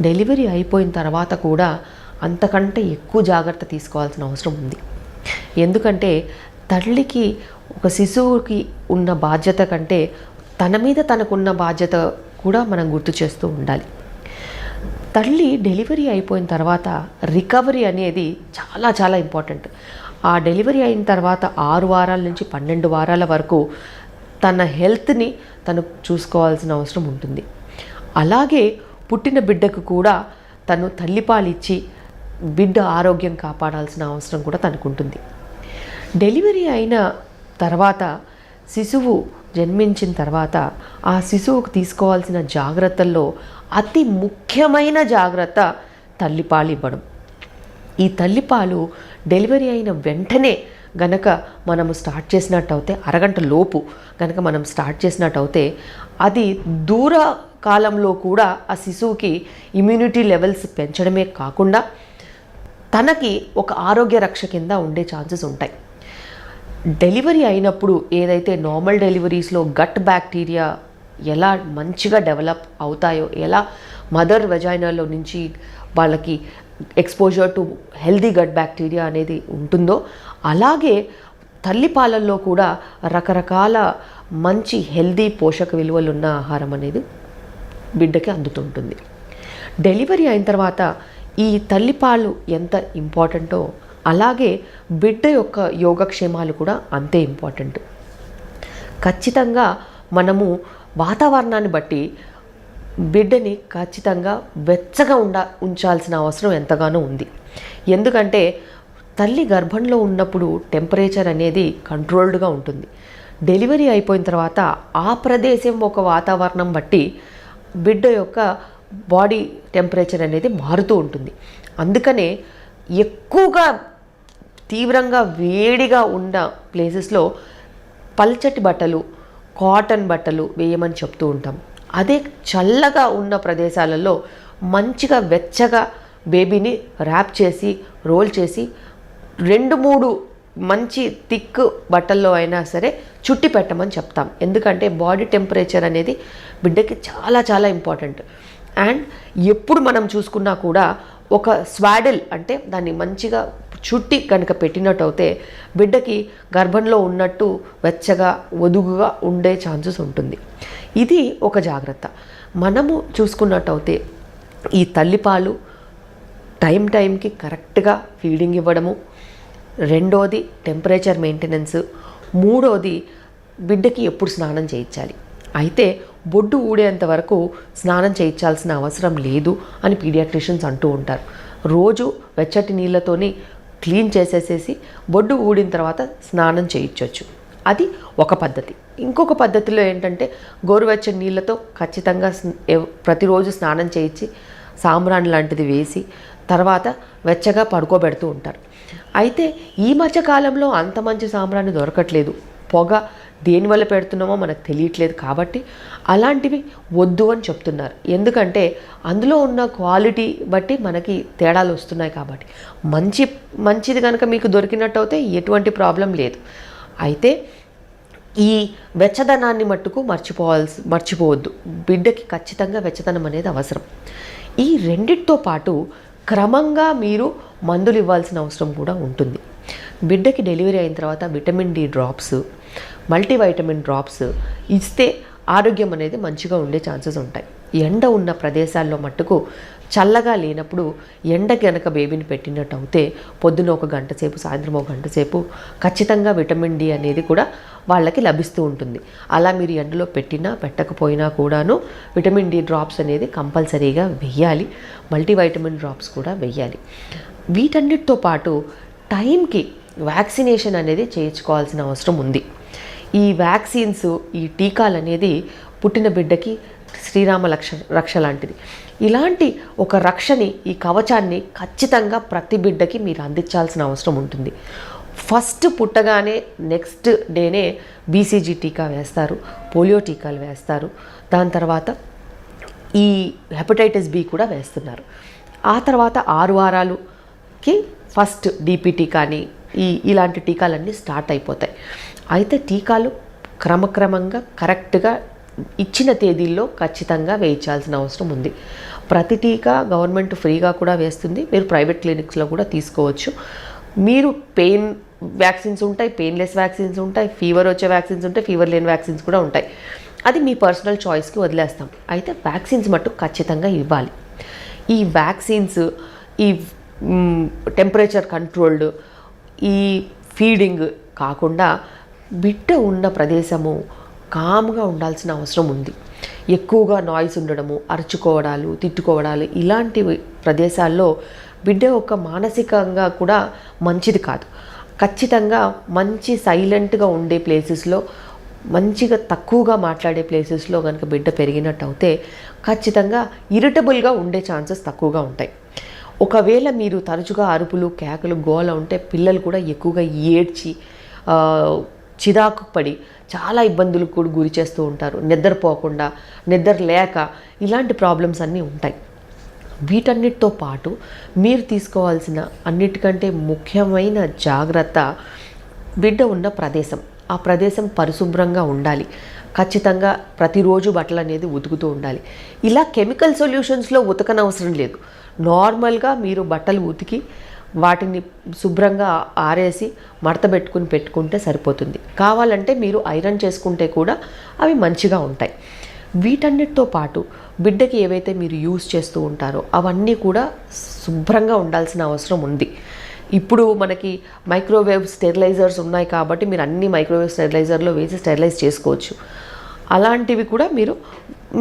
Delivery అయిపోయిన తర్వాత కూడా అంతకంటే ఎక్కువ జాగ్రత్త తీసుకోవాల్సిన అవసరం ఉంది. ఎందుకంటే తల్లికి ఒక శిశువుకి ఉన్న బాధ్యత కంటే తన మీద తనకున్న బాధ్యత కూడా మనం గుర్తు చేస్తూ ఉండాలి. తల్లి డెలివరీ అయిపోయిన తర్వాత రికవరీ అనేది చాలా చాలా ఇంపార్టెంట్. ఆ డెలివరీ అయిన తర్వాత ఆరు వారాల నుంచి పన్నెండు వారాల వరకు తన హెల్త్ని తను చూసుకోవాల్సిన అవసరం ఉంటుంది. అలాగే పుట్టిన బిడ్డకు కూడా తను తల్లిపాలిచ్చి బిడ్డ ఆరోగ్యం కాపాడాల్సిన అవసరం కూడా తనకుంటుంది. డెలివరీ అయిన తర్వాత శిశువు జన్మించిన తర్వాత ఆ శిశువుకు తీసుకోవాల్సిన జాగ్రత్తల్లో అతి ముఖ్యమైన జాగ్రత్త తల్లిపాలు ఇవ్వడం ఈ తల్లిపాలు డెలివరీ అయిన వెంటనే గనక మనము స్టార్ట్ చేసినట్టు అయితే అరగంట లోపు గనక మనం స్టార్ట్ చేసినట్టు అయితే అది దూర కాలంలో కూడా ఆ శిశువుకి ఇమ్యూనిటీ లెవెల్స్ పెంచడమే కాకుండా తనకి ఒక ఆరోగ్య రక్ష కింద ఉండే ఛాన్సెస్ ఉంటాయి. డెలివరీ అయినప్పుడు ఏదైతే నార్మల్ డెలివరీస్లో గట్ బ్యాక్టీరియా ఎలా మంచిగా డెవలప్ అవుతాయో ఎలా మదర్ వెజైనాలో నుంచి వాళ్ళకి exposure to healthy gut bacteria అనేది ఉంటుందో అలాగే తల్లిపాలల్లో కూడా రకరకాల మంచి హెల్దీ పోషక విలువలు ఉన్న ఆహారం అనేది బిడ్డకి అందుతుంటుంది. డెలివరీ అయిన తర్వాత ఈ తల్లిపాలు ఎంత ఇంపార్టెంటో అలాగే బిడ్డ యొక్క యోగక్షేమాలు కూడా అంతే ఇంపార్టెంట్ ఖచ్చితంగా మనము వాతావరణాన్ని బట్టి బిడ్డని ఖచ్చితంగా వెచ్చగా ఉండ ఉంచాల్సిన అవసరం ఎంతగానో ఉంది. ఎందుకంటే తల్లి గర్భంలో ఉన్నప్పుడు టెంపరేచర్ అనేది కంట్రోల్డ్గా ఉంటుంది. డెలివరీ అయిపోయిన తర్వాత ఆ ప్రదేశం ఒక వాతావరణం బట్టి బిడ్డ యొక్క బాడీ టెంపరేచర్ అనేది మారుతూ ఉంటుంది. అందుకనే ఎక్కువగా తీవ్రంగా వేడిగా ఉన్న ప్లేసెస్లో పల్చటి బట్టలు కాటన్ బట్టలు వేయమని చెప్తూ ఉంటాం. అదే చల్లగా ఉన్న ప్రదేశాలలో మంచిగా వెచ్చగా బేబీని ర్యాప్ చేసి రోల్ చేసి రెండు మూడు మంచి థిక్ బట్టల్లో అయినా సరే చుట్టి పెట్టమని చెప్తాం. ఎందుకంటే బాడీ టెంపరేచర్ అనేది బిడ్డకి చాలా చాలా ఇంపార్టెంట్. అండ్ ఎప్పుడు మనం చూసుకున్నా కూడా ఒక స్వాడిల్ అంటే దాన్ని మంచిగా చుట్టి కనుక పెట్టినట్టయితే బిడ్డకి గర్భంలో ఉన్నట్టు వెచ్చగా వదుగుగా ఉండే ఛాన్సెస్ ఉంటుంది. ఇది ఒక జాగ్రత్త. మనము చూసుకున్నట్టయితే ఈ తల్లిపాలు టైం టైంకి కరెక్ట్గా ఫీడింగ్ ఇవ్వడము రెండోది టెంపరేచర్ మెయింటెనెన్స్ మూడోది బిడ్డకి ఎప్పుడు స్నానం చేయించాలి. అయితే బొడ్డు ఊడేంత వరకు స్నానం చేయించాల్సిన అవసరం లేదు అని పీడియాట్రిషియన్స్ అంటూ ఉంటారు. రోజు వెచ్చటి నీళ్ళతోని క్లీన్ చేసేసేసి బొడ్డు ఊడిన తర్వాత స్నానం చేయించవచ్చు అది ఒక పద్ధతి. ఇంకొక పద్ధతిలో ఏంటంటే గోరువెచ్చని నీళ్ళతో ఖచ్చితంగా ప్రతిరోజు స్నానం చేయించి సాంబ్రాణి లాంటిది వేసి తర్వాత వెచ్చగా పడుకోబెడుతూ ఉంటారు. అయితే ఈ మధ్య కాలంలో అంత మంచి సాంబ్రాణి దొరకట్లేదు. పొగ దేనివల్ల పెడుతున్నామో మనకు తెలియట్లేదు కాబట్టి అలాంటివి వద్దు అని చెప్తున్నారు. ఎందుకంటే అందులో ఉన్న క్వాలిటీ బట్టి మనకి తేడాలు వస్తున్నాయి కాబట్టి. మంచి మంచిది కనుక మీకు దొరికినట్టు అయితే ఎటువంటి ప్రాబ్లం లేదు. అయితే ఈ వెచ్చదనాన్ని మట్టుకు మర్చిపోవాల్సి మర్చిపోవద్దు. బిడ్డకి ఖచ్చితంగా వెచ్చదనం అనేది అవసరం. ఈ రెండిటితో పాటు క్రమంగా మీరు మందులు ఇవ్వాల్సిన అవసరం కూడా ఉంటుంది. బిడ్డకి డెలివరీ అయిన తర్వాత vitamin D drops multivitamin drops ఇస్తే ఆరోగ్యం అనేది మంచిగా ఉండే ఛాన్సెస్ ఉంటాయి. ఎండ ఉన్న ప్రదేశాల్లో మట్టుకు చల్లగా లేనప్పుడు ఎండ గనక బేబీని పెట్టినట్టు అయితే పొద్దున ఒక గంట సేపు సాయంత్రం ఒక గంట సేపు ఖచ్చితంగా విటమిన్ డి అనేది కూడా వాళ్ళకి లభిస్తూ ఉంటుంది. అలా మీరు ఎండలో పెట్టినా పెట్టకపోయినా కూడాను విటమిన్ డి డ్రాప్స్ అనేది కంపల్సరీగా వెయ్యాలి. మల్టీవైటమిన్ డ్రాప్స్ కూడా వెయ్యాలి. వీటన్నిటితో పాటు టైంకి వ్యాక్సినేషన్ అనేది చేయించుకోవాల్సిన అవసరం ఉంది. ఈ వ్యాక్సిన్స్ ఈ టీకాలు అనేది పుట్టిన బిడ్డకి శ్రీరామ రక్ష రక్ష లాంటిది. ఇలాంటి ఒక రక్షని ఈ కవచాన్ని ఖచ్చితంగా ప్రతి బిడ్డకి మీరు అందించాల్సిన అవసరం ఉంటుంది. ఫస్ట్ పుట్టగానే నెక్స్ట్ డేనే బీసీజీ టీకా వేస్తారు పోలియో టీకాలు వేస్తారు. దాని తర్వాత ఈ హెపటైటిస్ బి కూడా వేస్తున్నారు. ఆ తర్వాత ఆరు వారాలుకి ఫస్ట్ డీపీటీ కానీ ఈ ఇలాంటి టీకాలన్నీ స్టార్ట్ అయిపోతాయి. అయితే టీకాలు క్రమక్రమంగా కరెక్ట్గా ఇచ్చిన తేదీల్లో ఖచ్చితంగా వేయించాల్సిన అవసరం ఉంది. ప్రతి టీకా గవర్నమెంట్ ఫ్రీగా కూడా వేస్తుంది. మీరు ప్రైవేట్ క్లినిక్స్లో కూడా తీసుకోవచ్చు. మీరు పెయిన్ వ్యాక్సిన్స్ ఉంటాయి పెయిన్లెస్ వ్యాక్సిన్స్ ఉంటాయి ఫీవర్ వచ్చే వ్యాక్సిన్స్ ఉంటాయి ఫీవర్ లేని వ్యాక్సిన్స్ కూడా ఉంటాయి. అది మీ పర్సనల్ చాయిస్కి వదిలేస్తాం. అయితే వ్యాక్సిన్స్ మట్టు ఖచ్చితంగా ఇవ్వాలి. ఈ వ్యాక్సిన్స్ ఈ టెంపరేచర్ కంట్రోల్డ్ ఈ ఫీడింగ్ కాకుండా బిడ్డ ఉన్న ప్రదేశము కామ్గా ఉండాల్సిన అవసరం ఉంది. ఎక్కువగా నాయిస్ ఉండడము అరుచుకోవడాలు తిట్టుకోవడాలు ఇలాంటి ప్రదేశాల్లో బిడ్డ ఒక మానసికంగా కూడా మంచిది కాదు. ఖచ్చితంగా మంచి సైలెంట్గా ఉండే ప్లేసెస్లో మంచిగా తక్కువగా మాట్లాడే ప్లేసెస్లో కనుక బిడ్డ పెరిగినట్టు అయితే ఖచ్చితంగా ఇరిటబుల్గా ఉండే ఛాన్సెస్ తక్కువగా ఉంటాయి. ఒకవేళ మీరు తరచుగా అరుపులు కేకలు గోల ఉంటే పిల్లలు కూడా ఎక్కువగా ఏడ్చి చిరాకు పడి చాలా ఇబ్బందులకు కూడా గురి చేస్తూ ఉంటారు. నిద్రపోకుండా నిద్ర లేక ఇలాంటి ప్రాబ్లమ్స్ అన్నీ ఉంటాయి. వీటన్నిటితో పాటు మీరు తీసుకోవాల్సిన అన్నిటికంటే ముఖ్యమైన జాగ్రత్త బిడ్డ ఉన్న ప్రదేశం. ఆ ప్రదేశం పరిశుభ్రంగా ఉండాలి. ఖచ్చితంగా ప్రతిరోజు బట్టలు అనేది ఉతుకుతూ ఉండాలి. ఇలా కెమికల్ సొల్యూషన్స్లో ఉతకనవసరం లేదు. నార్మల్గా మీరు బట్టలు ఉతికి వాటిని శుభ్రంగా ఆరేసి మడత పెట్టుకుని పెట్టుకుంటే సరిపోతుంది. కావాలంటే మీరు ఐరన్ చేసుకుంటే కూడా అవి మంచిగా ఉంటాయి. వీటన్నిటితో పాటు బిడ్డకి ఏవైతే మీరు యూస్ చేస్తూ ఉంటారో అవన్నీ కూడా శుభ్రంగా ఉండాల్సిన అవసరం ఉంది. ఇప్పుడు మనకి మైక్రోవేవ్ స్టెరిలైజర్స్ ఉన్నాయి కాబట్టి మీరు అన్ని మైక్రోవేవ్ స్టెరిలైజర్లో వేసి స్టెరిలైజ్ చేసుకోవచ్చు. అలాంటివి కూడా మీరు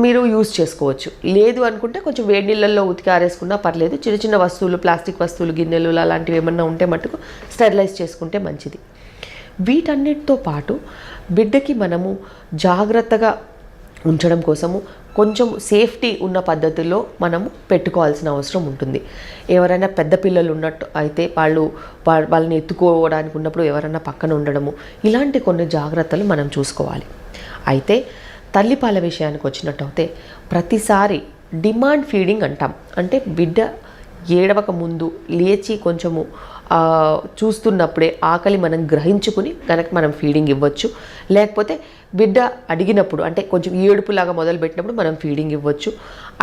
మీరు యూస్ చేసుకోవచ్చు. లేదు అనుకుంటే కొంచెం వేడి నీళ్ళల్లో ఉతికి ఆరేసుకున్నా పర్లేదు. చిన్న చిన్న వస్తువులు ప్లాస్టిక్ వస్తువులు గిన్నెలు అలాంటివి ఏమన్నా ఉంటే మటుకు స్టెరిలైజ్ చేసుకుంటే మంచిది. వీటన్నిటితో పాటు బిడ్డకి మనము జాగ్రత్తగా ఉంచడం కోసము కొంచెం సేఫ్టీ ఉన్న పద్ధతిలో మనము పెట్టుకోవాల్సిన అవసరం ఉంటుంది. ఎవరైనా పెద్ద పిల్లలు ఉన్నట్టు అయితే వాళ్ళు వాళ్ళని ఎత్తుకోవడానికి ఉన్నప్పుడు ఎవరైనా పక్కన ఉండడము ఇలాంటి కొన్ని జాగ్రత్తలు మనం చూసుకోవాలి. అయితే తల్లిపాల విషయానికి వచ్చినట్టు అయితే ప్రతిసారి డిమాండ్ ఫీడింగ్ అంటాం. అంటే బిడ్డ ఏడవక ముందు లేచి కొంచెము చూస్తున్నప్పుడే ఆకలి మనం గ్రహించుకుని కనుక మనం ఫీడింగ్ ఇవ్వచ్చు. లేకపోతే బిడ్డ అడిగినప్పుడు అంటే కొంచెం ఏడుపులాగా మొదలుపెట్టినప్పుడు మనం ఫీడింగ్ ఇవ్వచ్చు.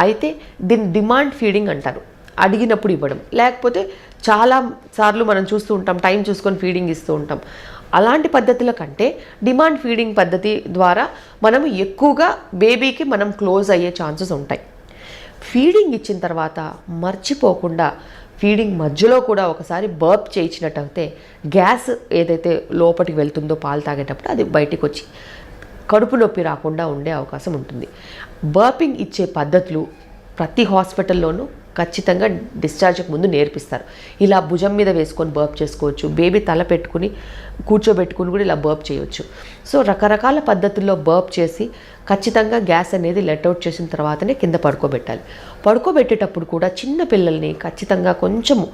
అయితే దీన్ని డిమాండ్ ఫీడింగ్ అంటారు. అడిగినప్పుడు ఇవ్వడం. లేకపోతే చాలా సార్లు మనం చూస్తూ ఉంటాం టైం చూసుకొని ఫీడింగ్ ఇస్తూ ఉంటాం. అలాంటి పద్ధతుల కంటే డిమాండ్ ఫీడింగ్ పద్ధతి ద్వారా మనం ఎక్కువగా బేబీకి మనం క్లోజ్ అయ్యే ఛాన్సెస్ ఉంటాయి. ఫీడింగ్ ఇచ్చిన తర్వాత మర్చిపోకుండా ఫీడింగ్ మధ్యలో కూడా ఒకసారి బర్ప్ చేయించినట్టయితే గ్యాస్ ఏదైతే లోపలికి వెళ్తుందో పాలు తాగేటప్పుడు అది బయటికి వచ్చి కడుపు నొప్పి రాకుండా ఉండే అవకాశం ఉంటుంది. బర్పింగ్ ఇచ్చే పద్ధతులు ప్రతి హాస్పిటల్లోనూ ఖచ్చితంగా డిశ్చార్జ్కి ముందు నేర్పిస్తారు. ఇలా భుజం మీద వేసుకొని బర్బ్ చేసుకోవచ్చు బేబీ తల పెట్టుకుని కూర్చోబెట్టుకుని కూడా ఇలా బర్బ్ చేయొచ్చు. సో రకరకాల పద్ధతుల్లో బర్బ్ చేసి ఖచ్చితంగా గ్యాస్ అనేది లెట్ అవుట్ చేసిన తర్వాతనే కింద పడుకోబెట్టాలి. పడుకోబెట్టేటప్పుడు కూడా చిన్న పిల్లల్ని ఖచ్చితంగా కొంచెము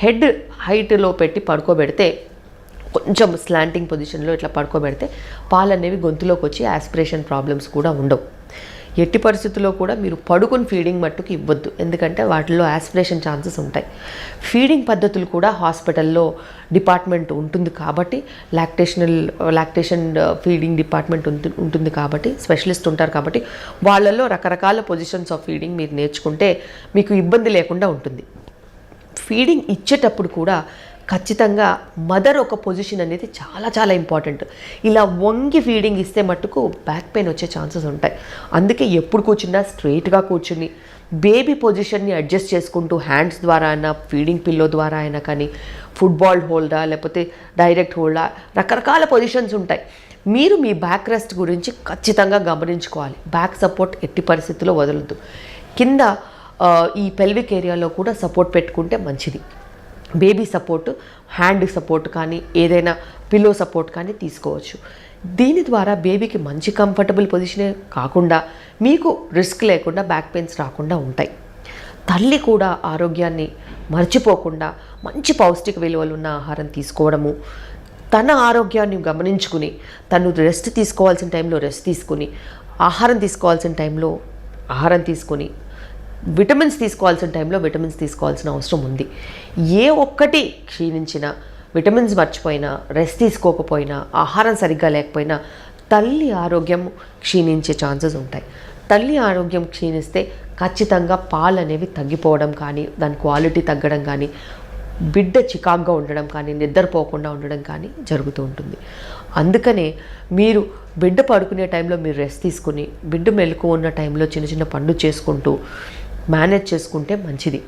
హెడ్ హైట్లో పెట్టి పడుకోబెడితే కొంచెం స్లాంటింగ్ పొజిషన్లో ఇట్లా పడుకోబెడితే పాలు అనేవి గొంతులోకి వచ్చి ఆస్పిరేషన్ ప్రాబ్లమ్స్ కూడా ఉండవు. ఎట్టి పరిస్థితుల్లో కూడా మీరు పడుకుని ఫీడింగ్ మట్టుకు ఇవ్వద్దు. ఎందుకంటే వాటిల్లో యాస్పిరేషన్ ఛాన్సెస్ ఉంటాయి. ఫీడింగ్ పద్ధతులు కూడా హాస్పిటల్లో డిపార్ట్మెంట్ ఉంటుంది కాబట్టి లాక్టేషనల్ లాక్టేషన్ ఫీడింగ్ డిపార్ట్మెంట్ ఉంటుంది కాబట్టి స్పెషలిస్ట్ ఉంటారు కాబట్టి వాళ్ళల్లో రకరకాల పొజిషన్స్ ఆఫ్ ఫీడింగ్ మీరు నేర్చుకుంటే మీకు ఇబ్బంది లేకుండా ఉంటుంది. ఫీడింగ్ ఇచ్చేటప్పుడు కూడా ఖచ్చితంగా మదర్ ఒక పొజిషన్ అనేది చాలా చాలా ఇంపార్టెంట్. ఇలా వంగి ఫీడింగ్ ఇస్తే మట్టుకు బ్యాక్ పెయిన్ వచ్చే ఛాన్సెస్ ఉంటాయి. అందుకే ఎప్పుడు కూర్చున్నా స్ట్రైట్గా కూర్చుని బేబీ పొజిషన్ని అడ్జస్ట్ చేసుకుంటూ హ్యాండ్స్ ద్వారా అయినా ఫీడింగ్ పిల్లో ద్వారా అయినా కానీ ఫుట్బాల్ హోల్డా లేకపోతే డైరెక్ట్ హోల్డా రకరకాల పొజిషన్స్ ఉంటాయి. మీరు మీ బ్యాక్ రెస్ట్ గురించి ఖచ్చితంగా గమనించుకోవాలి. బ్యాక్ సపోర్ట్ ఎట్టి పరిస్థితుల్లో వదలద్దు. కింద ఈ పెల్విక్ ఏరియాలో కూడా సపోర్ట్ పెట్టుకుంటే మంచిది. బేబీ సపోర్ట్ హ్యాండ్ సపోర్ట్ కానీ ఏదైనా పిల్లో సపోర్ట్ కానీ తీసుకోవచ్చు. దీని ద్వారా బేబీకి మంచి కంఫర్టబుల్ పొజిషనే కాకుండా మీకు రిస్క్ లేకుండా బ్యాక్ పెయిన్స్ రాకుండా ఉంటాయి. తల్లి కూడా ఆరోగ్యాన్ని మర్చిపోకుండా మంచి పౌష్టిక విలువలు ఉన్న ఆహారం తీసుకోవడము తన ఆరోగ్యాన్ని గమనించుకుని తను రెస్ట్ తీసుకోవాల్సిన టైంలో రెస్ట్ తీసుకుని ఆహారం తీసుకోవాల్సిన టైంలో ఆహారం తీసుకొని విటమిన్స్ తీసుకోవాల్సిన టైంలో విటమిన్స్ తీసుకోవాల్సిన అవసరం ఉంది. ఏ ఒక్కటి క్షీణించినా విటమిన్స్ మర్చిపోయినా రెస్ట్ తీసుకోకపోయినా ఆహారం సరిగ్గా లేకపోయినా తల్లి ఆరోగ్యం క్షీణించే ఛాన్సెస్ ఉంటాయి. తల్లి ఆరోగ్యం క్షీణిస్తే ఖచ్చితంగా పాలు అనేవి తగ్గిపోవడం కానీ దాని క్వాలిటీ తగ్గడం కానీ బిడ్డ చికాగ్గా ఉండడం కానీ నిద్రపోకుండా ఉండడం కానీ జరుగుతూ ఉంటుంది. అందుకనే మీరు బిడ్డ పడుకునే టైంలో మీరు రెస్ట్ తీసుకుని బిడ్డ మెలకు ఉన్న టైంలో చిన్న చిన్న పనులు చేసుకుంటూ మేనేజ్ చేసుకుంటే మంచిది.